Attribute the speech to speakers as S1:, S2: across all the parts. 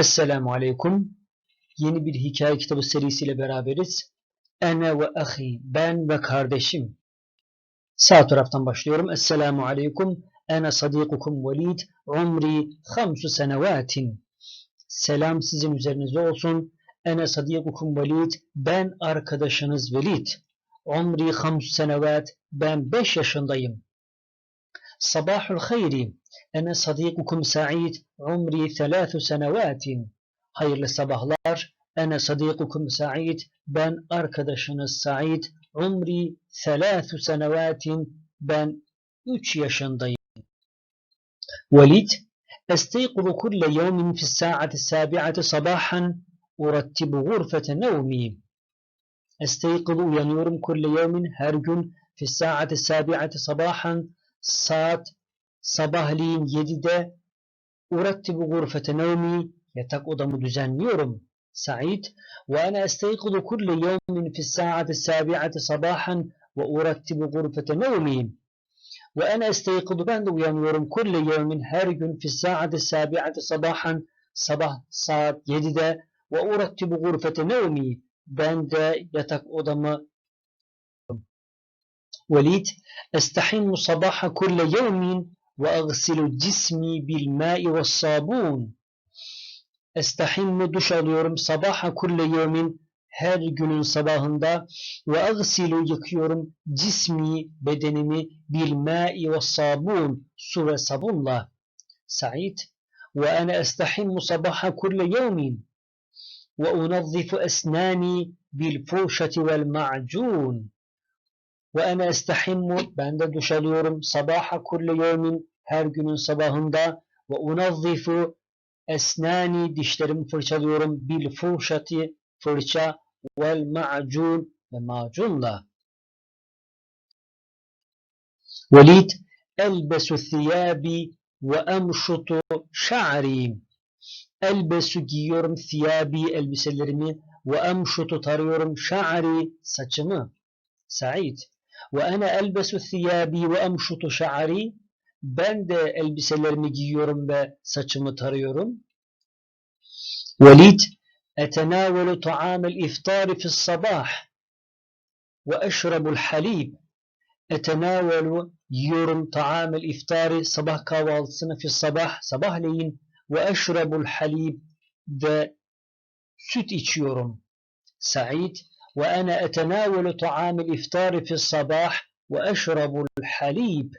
S1: Esselamu Aleyküm. Yeni bir hikaye kitabı serisiyle beraberiz. Ene ve ahi, ben ve kardeşim. Sağ taraftan başlıyorum. Esselamu Aleyküm. Ene sadikukum velid. Umri hamsu senevatin. Selam sizin üzerinize olsun. Ene sadikukum velid. Ben arkadaşınız Velid. Umri hamsu senevat. Ben 5 yaşındayım. Sabahul hayri. Ene sadikukum Sa'id. Umri thelâthu senevatin. Hayırlı sabahlar. Ene sadikukum Sa'id. Ben arkadaşınız Sa'id. Umri thelâthu senevatin. Ben 3 yaşındayım. Velid. Esteykuzu kulle yevmin fis sa'ati sabi'ati sabahan urattibu gurfete nevmi. Esteykuzu uyanıyorum kulle yevmin her gün fis sa'ati sabi'ati sabahan saat sabahleyin 7'de urattibu gurfete nevmi yatak odamı düzenliyorum. Sa'id ve ana esteykuzu kulle yevmin fis sa'ati sabi'ati sabahan ve urattibu gurfete nevmi. Ve ene esteykudu ben de uyanıyorum kulle yevmin her gün fi saati sabi'ati sabahan sabah saat 7'de ve urattibu gurfete nevmi ben de yatak odamı Kulle yevmin ve agsilu cismi bil ma'i ve sabun estahimmu duş alıyorum sabaha kulle yevmin her günün sabahında ve agsilu yıkıyorum cismi bedenimi bil ma'i ve sabun su ve sabunla. Sa'id ve ana estahimmu sabaha kulle yevmin ve unazzifu esnani bil furşati vel ma'cun ve ana estahimmu ben de duş alıyorum sabaha kulle yevmin her günün sabahında ve unazzifu esnani dişlerimi fırçalıyorum bil furşati fırça vel ma'cun ve macunla. Velid elbesu thiyabi ve emşutu şa'ri. Elbesu giyiyorum thiyabi elbiselerimi ve emşutu tarıyorum şa'ri saçımı. Said. وأنا ألبس ثيابي وأمشط شعري ben de elbiselerimi giyiyorum ve saçımı tarıyorum. Velid etenavelu ta'amel iftari fis sabah ve eşrebul halib etenavelu yiyorum ta'amel iftari sabah kahvaltısını fis sabah sabahleyin ve eşrebul halib ve süt içiyorum. Said وأنا أتناول طعام الإفطار في الصباح وأشرب الحليب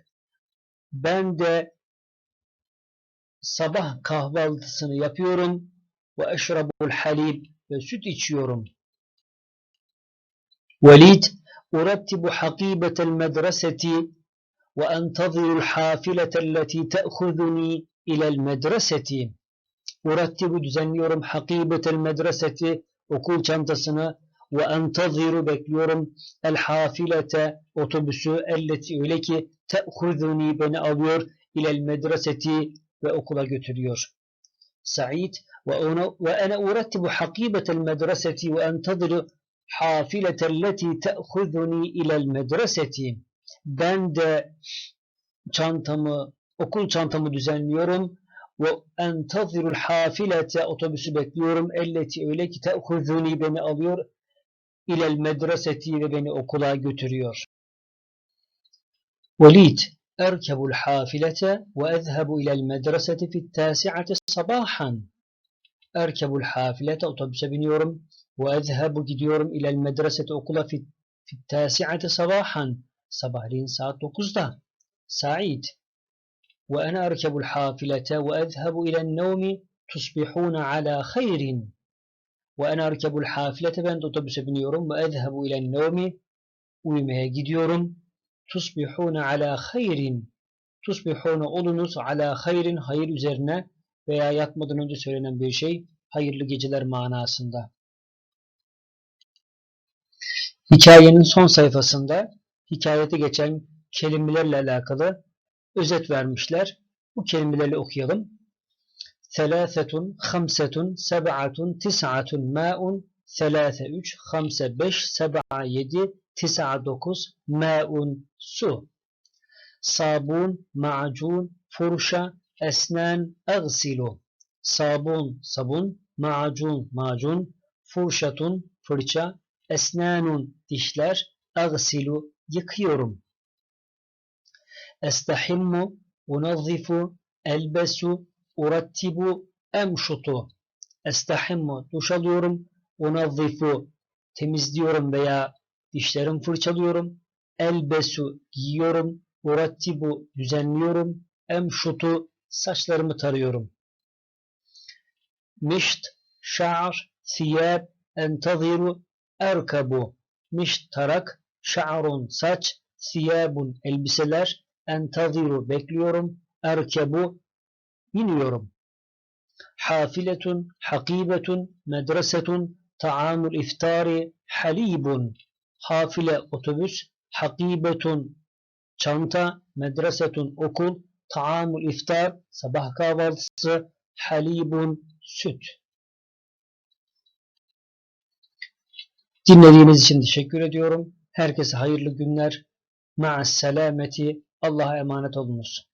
S1: بند صباح kahvaltısını سنيا ve وأشرب الحليب ve süt içiyorum. وليد أرتب حقيبة المدرسة وأنتظر الحافلة التي تأخذني إلى المدرسة. أرتب düzenliyorum حقيبة المدرسة okul çantasını ve entaziru bekliyorum el hafilete otobüsü elleti öyle ki te'huzuni beni alıyor ilel medreseti ve okula götürüyor. Said ve ona ve ana urattibu hakibetel medreseti ve entaziru hafilete te'huzuni ilel medreseti. Ben de çantamı okul çantamı düzenliyorum ve entazirul hafilete otobüsü bekliyorum elleti öyle ki te'huzuni beni alıyor ilel medreseti ve beni okula götürüyor. Velid erkebul hafilete ve ezhebu ilel medreseti fit tasi'ati sabahan erkebul hafilete otobüse biniyorum ve ezhebu gidiyorum ilel medresete okula fit, fit tasi'ati sabahan sabahleyin saat 9'da Said ve ene erkebul hafilete ve ezhebu ilen nevmi tusbihuna ala hayrin ve ene erkebul hafilete ben de otobüse biniyorum ve ezhebu ilen nevmi uyumaya gidiyorum tusbihuna ala hayrin tusbihuna olunuz ala hayrin hayır üzerine veya yatmadan önce söylenen bir şey hayırlı geceler manasında. Hikayenin son sayfasında hikayete geçen kelimelerle alakalı özet vermişler. Bu kelimeleri okuyalım. Thelâthetun, hamsetun, seb'atun, tis'atun, ma'un, thelâthe üç, hamse beş, seb'a yedi, tis'a dokuz, ma'un, su. Sabun, ma'cun, furşa, esnan, agsilu. sabun, sabun, macun, macun, furşatun, fırça, esnanun, dişler, agsilu, yıkıyorum. Estahimmu, unazzifu, elbesu, urattibu, emşutu. Estahimmu, duş alıyorum, unazzifu, temizliyorum veya dişlerimi fırçalıyorum. Elbesu, giyiyorum, urattibu, düzenliyorum, emşutu, saçlarımı tarıyorum. Mişt, şa'ar, siyab, entaziru, erkabu. Mişt, tarak, şa'arun, saç, siyabun, elbiseler, entaziru, bekliyorum, erkebu, biniyorum. Hafiletun, hakibetun, medresetun, taamul iftari, halibun. Hafile, otobüs, hakibetun, çanta, medresetun, okul, taamul iftar, sabah kahvaltısı, halibun, süt. Dinlediğiniz için teşekkür ediyorum. Herkese hayırlı günler. Ma'as selameti. Allah'a emanet olunuz.